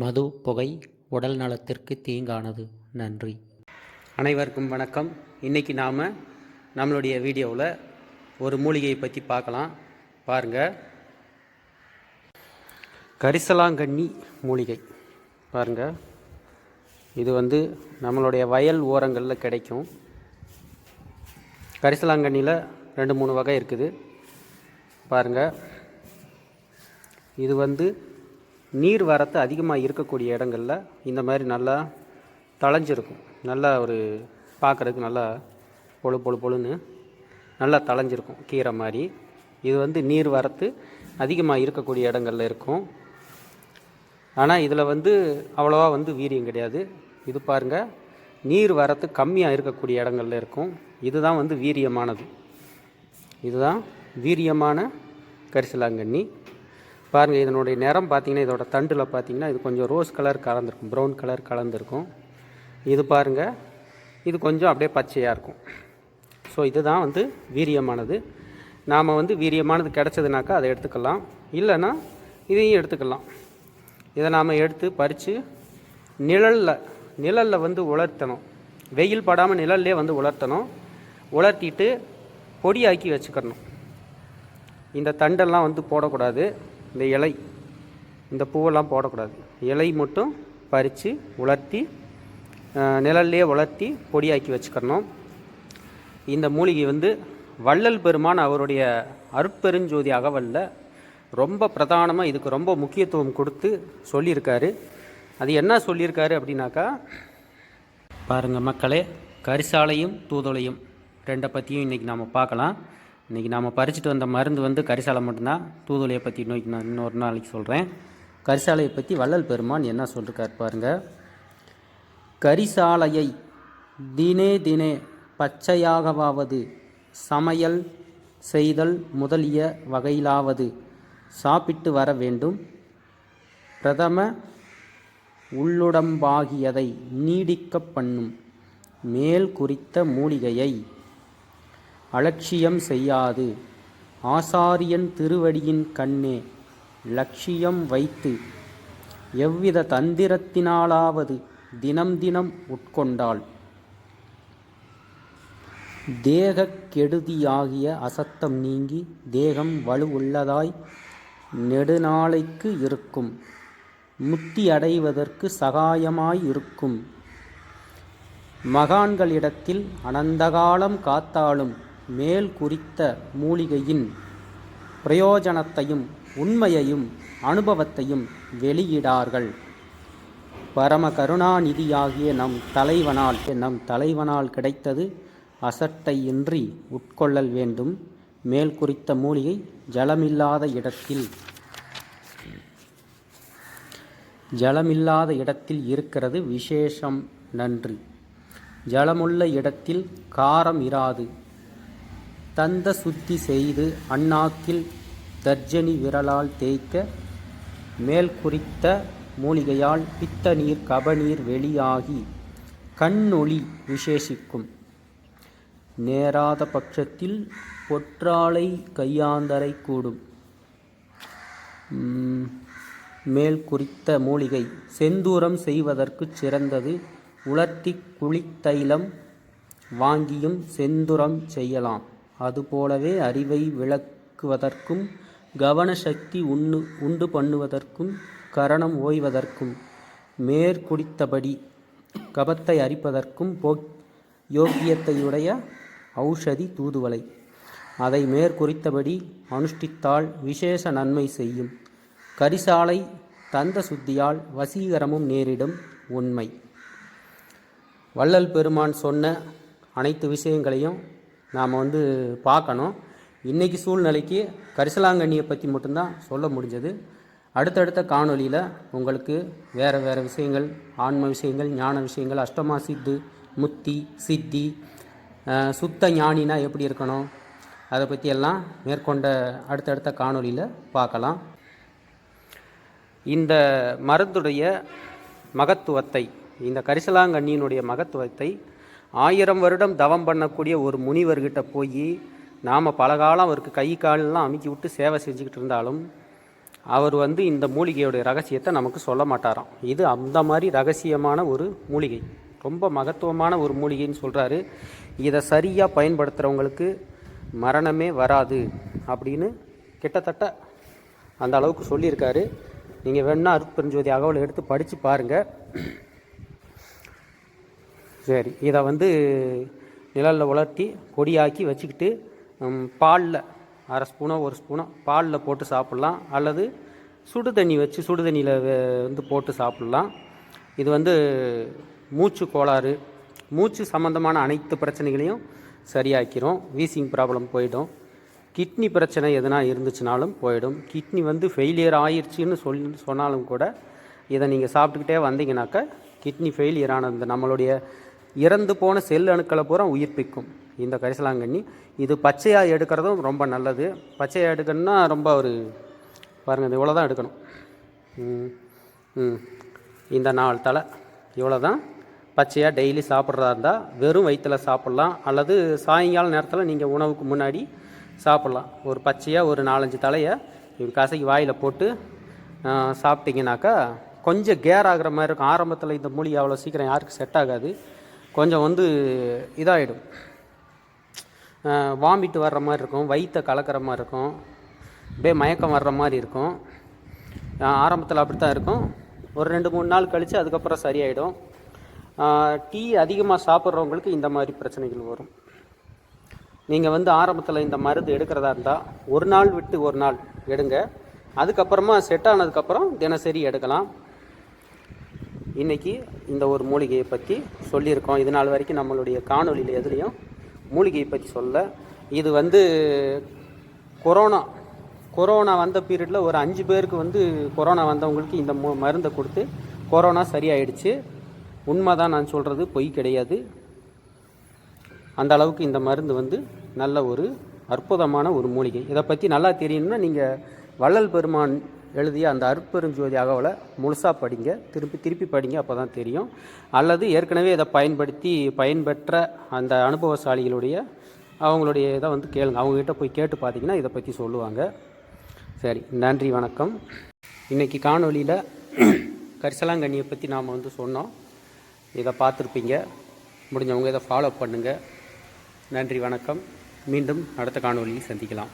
மது புகை உடல் நலத்திற்கு தீங்கானது. நன்றி. அனைவருக்கும் வணக்கம். இன்றைக்கி நாம் நம்மளுடைய வீடியோவில் ஒரு மூலிகையை பற்றி பார்க்கலாம். பாருங்கள் கரிசலாங்கண்ணி மூலிகை. பாருங்கள் இது வந்து நம்மளுடைய வயல் ஓரங்களில் கிடைக்கும். கரிசலாங்கண்ணியில் ரெண்டு மூணு வகை இருக்குது. பாருங்கள் இது வந்து நீர் வரத்து அதிகமாக இருக்கக்கூடிய இடங்களில் இந்த மாதிரி நல்லா தளைஞ்சிருக்கும் நல்லா ஒரு பார்க்குறதுக்கு நல்லா பொழு பொழு பொழுன்னு நல்லா தளைஞ்சிருக்கும் கீரை மாதிரி. இது வந்து நீர் வரத்து அதிகமாக இருக்கக்கூடிய இடங்களில் இருக்கும். ஆனால் இதில் வந்து அவ்வளோவா வந்து வீரியம் கிடையாது. இது பாருங்கள் நீர் வரத்து கம்மியாக இருக்கக்கூடிய இடங்கள்ல இருக்கும். இதுதான் வந்து வீரியமானது. இதுதான் வீரியமான கரிசலாங்கண்ணி. பாருங்கள் இதனுடைய நிறம் பார்த்தீங்கன்னா இதோட தண்டில் பார்த்தீங்கன்னா இது கொஞ்சம் ரோஸ் கலர் கலந்துருக்கும். ப்ரௌன் கலர் கலந்துருக்கும். இது பாருங்கள் இது கொஞ்சம் அப்படியே பச்சையாக இருக்கும். ஸோ இதுதான் வந்து வீரியமானது. நாம் வந்து வீரியமானது கிடச்சதுனாக்கா அதை எடுத்துக்கலாம். இல்லைன்னா இதையும் எடுத்துக்கலாம். இதை நாம் எடுத்து பறித்து நிழலில் நிழலில் வந்து உலர்த்தணும். வெயில் படாமல் நிழல்லே வந்து உலர்த்தணும். உலர்த்திட்டு பொடியாக்கி வச்சுக்கணும். இந்த தண்டெல்லாம் வந்து போடக்கூடாது. இந்த இலை இந்த பூவெல்லாம் போடக்கூடாது. இலை மட்டும் பறித்து உலர்த்தி நிழல்லையே உலர்த்தி பொடியாக்கி வச்சுக்கணும். இந்த மூலிகை வந்து வள்ளல் பெருமான் அவருடைய அருட்பெருஞ்சோதி அகவல்ல ரொம்ப பிரதானமாக இதுக்கு ரொம்ப முக்கியத்துவம் கொடுத்து சொல்லியிருக்காரு. அது என்ன சொல்லியிருக்காரு அப்படின்னாக்கா பாருங்கள் மக்களே கரிசாலையும் தூதுளையும் ரெண்டை பற்றியும் இன்றைக்கி நாம் பார்க்கலாம். இன்றைக்கி நாம் பறிச்சுட்டு வந்த மருந்து வந்து கரிசாலை மட்டும்தான். தூதுளையை பற்றி இன்னைக்கு நான் இன்னொரு நாளைக்கு சொல்கிறேன் கரிசாலையை பற்றி வள்ளல் பெருமான் என்ன சொல்லிருக்கார் பாருங்கள் கரிசாலையை தினே தினே பச்சையாகவாவது சமையல் செய்தல் முதலிய வகையிலாவது சாப்பிட்டு வர வேண்டும். பிரதம உள்ளுடம்பாகியதை நீடிக்கப் பண்ணும் மேல் குறித்த மூலிகையை அலட்சியம் செய்யாது. ஆசாரியன் திருவடியின் கண்ணே லட்சியம் வைத்து எவ்வித தந்திரத்தினாலாவது தினம் தினம் உட்கொண்டால் தேகக் கெடுதியாகிய அசத்தம் நீங்கி தேகம் வலுவுள்ளதாய் நெடுநாளைக்கு இருக்கும். முத்தி அடைவதற்கு சகாயமாய் இருக்கும். மகான்களிடத்தில் அனந்தகாலம் காத்தாலும் மேல் குறித்த மூலிகையின் பிரயோஜனத்தையும் உண்மையையும் அனுபவத்தையும் வெளியிடார்கள். பரம கருணாநிதியாகிய நம் தலைவனால் நம் தலைவனால் கிடைத்தது அசட்டையின்றி உட்கொள்ளல் வேண்டும். மேல் குறித்த மூலிகை ஜலமில்லாத இடத்தில் ஜலமில்லாத இடத்தில் இருக்கிறது விசேஷம் நன்று. ஜலமுள்ள இடத்தில் காரம் இராது. தந்த சுத்தி செய்து அண்ணாக்கில் தர்ஜனி விரலால் தேய்க்க மேல் குறித்த மூலிகையால் பித்த நீர் கபநீர் வெளியாகி கண்ணொளி விசேஷிக்கும். நேராத பட்சத்தில் பொற்றாலை கையாந்தரை கூடும். மேல் குறித்த மூலிகை செந்தூரம் செய்வதற்கு சிறந்தது. உலர்த்தி குளித்தைலம் வாங்கியும் செந்துரம் செய்யலாம். அதுபோலவே அறிவை விளக்குவதற்கும் கவனசக்தி உண்ணு உண்டு பண்ணுவதற்கும் கரணம் ஓய்வதற்கும் மேற்குடித்தபடி கபத்தை அரிப்பதற்கும் போ யோக்கியத்தையுடைய ஔஷதி தூதுவலை அதை மேற்குறித்தபடி அனுஷ்டித்தால் விசேஷ நன்மை செய்யும். கரிசாலை தந்த சுத்தியால் வசீகரமும் நேரிடும் உண்மை. வள்ளல் பெருமான் சொன்ன அனைத்து விஷயங்களையும் நாம் வந்து பார்க்கணும். இன்றைக்கி சூழ்நிலைக்கு கரிசலாங்கண்ணியை பற்றி மட்டும்தான் சொல்ல முடிஞ்சது. அடுத்தடுத்த காணொலியில் உங்களுக்கு வேறு வேறு விஷயங்கள் ஆன்ம விஷயங்கள் ஞான விஷயங்கள் அஷ்டமா சித்து முத்தி சித்தி சுத்த ஞானினா எப்படி இருக்கணும்? அதை பற்றி எல்லாம் மேற்கொண்ட அடுத்தடுத்த காணொலியில் பார்க்கலாம். இந்த மருந்துடைய மகத்துவத்தை இந்த கரிசலாங்கண்ணியினுடைய மகத்துவத்தை ஆயிரம் வருடம் தவம் பண்ணக்கூடிய ஒரு முனிவர்கிட்ட போய் நாம் பல காலம் அவருக்கு கை காலெல்லாம் அமுக்கி விட்டு சேவை செஞ்சுக்கிட்டு இருந்தாலும் அவர் வந்து இந்த மூலிகையுடைய ரகசியத்தை நமக்கு சொல்ல மாட்டாராம். இது அந்த மாதிரி ரகசியமான ஒரு மூலிகை. ரொம்ப மகத்துவமான ஒரு மூலிகைன்னு சொல்கிறாரு இதை சரியாக பயன்படுத்துகிறவங்களுக்கு மரணமே வராது அப்படின்னு கிட்டத்தட்ட அந்த அளவுக்கு சொல்லியிருக்காரு. நீங்கள் வேணால் அருட்பெருஞ்சோதி அகவலை எடுத்து படித்து பாருங்கள் சரி இதை வந்து நிழலில் உலர்த்தி பொடியாக்கி வச்சுக்கிட்டு பாலில் அரை ஸ்பூனோ ஒரு ஸ்பூனோ பாலில் போட்டு சாப்பிட்லாம். அல்லது சுடு தண்ணி வச்சு சுடு தண்ணியில் வந்து போட்டு சாப்பிட்லாம். இது வந்து மூச்சு கோளாறு. மூச்சு சம்மந்தமான அனைத்து பிரச்சனைகளையும் சரியாக்கிரும். வீசிங் ப்ராப்ளம் போயிடும். கிட்னி பிரச்சனை எதனா இருந்துச்சுனாலும் போயிடும். கிட்னி வந்து ஃபெயிலியர் ஆயிடுச்சுன்னு சொல் சொன்னாலும் கூட இதை நீங்கள் சாப்பிட்டுக்கிட்டே வந்தீங்கன்னாக்கா கிட்னி ஃபெயிலியர் ஆனது நம்மளுடைய இறந்து போன செல் அணுக்களை பூரா உயிர்ப்பிக்கும். இந்த கரிசலாங்கண்ணி. இது பச்சையாக எடுக்கிறதும் ரொம்ப நல்லது. பச்சையாக எடுக்கணும்னா ரொம்ப ஒரு பாருங்கள் இது இவ்வளோ தான் எடுக்கணும். ம், ம். இந்த நாலு தலை இவ்வளோ தான் பச்சையாக டெய்லி சாப்பிட்றதா இருந்தால் வெறும் வயிற்றில் சாப்பிட்லாம். அல்லது சாயங்கால நேரத்தில் நீங்கள் உணவுக்கு முன்னாடி சாப்பிட்லாம். ஒரு பச்சையாக ஒரு நாலஞ்சு தலையை இப்படி கசக்கி வாயில் போட்டு சாப்பிட்டிங்கனாக்கா கொஞ்சம் கேர் ஆகுற மாதிரி இருக்கும். ஆரம்பத்தில் இந்த மூலிகை அவ்வளோ சீக்கிரம் யாருக்கும் செட் ஆகாது. கொஞ்சம் வந்து இதாகிடும் வாமிட் வர்ற மாதிரி இருக்கும் வயிற்றை கலக்கிற மாதிரி இருக்கும் அப்படியே மயக்கம் வர்ற மாதிரி இருக்கும். ஆரம்பத்தில் அப்படி தான் இருக்கும். ஒரு ரெண்டு மூணு நாள் கழித்து அதுக்கப்புறம் சரியாயிடும். டீ அதிகமாக சாப்பிட்றவங்களுக்கு இந்த மாதிரி பிரச்சனைகள் வரும். நீங்கள் வந்து ஆரம்பத்தில் இந்த மருந்து எடுக்கிறதா இருந்தால் ஒரு நாள் விட்டு ஒரு நாள் எடுங்க. அதுக்கப்புறமா செட் ஆனதுக்கப்புறம் தினசரி எடுக்கலாம். இன்றைக்கி இந்த ஒரு மூலிகையை பற்றி சொல்லியிருக்கோம். இது நாள் வரைக்கும் நம்மளுடைய காணொலியில் எதுலேயும் மூலிகையை பற்றி சொல்ல. இது வந்து கொரோனா கொரோனா வந்த பீரியடில் ஒரு அஞ்சு பேருக்கு வந்து கொரோனா வந்தவங்களுக்கு இந்த மு மருந்தை கொடுத்து கொரோனா சரியாயிடுச்சு. உண்மை தான் நான் சொல்கிறது பொய் கிடையாது. அந்த அளவுக்கு இந்த மருந்து வந்து நல்ல ஒரு அற்புதமான ஒரு மூலிகை. இதை பற்றி நல்லா தெரியணும்னா நீங்கள் வள்ளல் பெருமான் எழுதிய அந்த அற்பெருஞ்சோதி அகவலை முழுசாக படிங்க. திருப்பி திருப்பி படிங்க அப்போ தான் தெரியும். அல்லது ஏற்கனவே இதை பயன்படுத்தி பயன்பெற்ற அந்த அனுபவசாலிகளுடைய அவங்களுடைய இதை வந்து கேளுங்க. அவங்ககிட்ட போய் கேட்டு பார்த்தீங்கன்னா இதை பற்றி சொல்லுவாங்க. சரி நன்றி வணக்கம். இன்றைக்கி காணொலியில் கரிசலாங்கண்ணியை பற்றி நாம் வந்து சொன்னோம். இதை பார்த்துருப்பீங்க. முடிஞ்சவங்க இதை ஃபாலோ பண்ணுங்கள் நன்றி வணக்கம். மீண்டும் அடுத்த காணொலியில் சந்திக்கலாம்.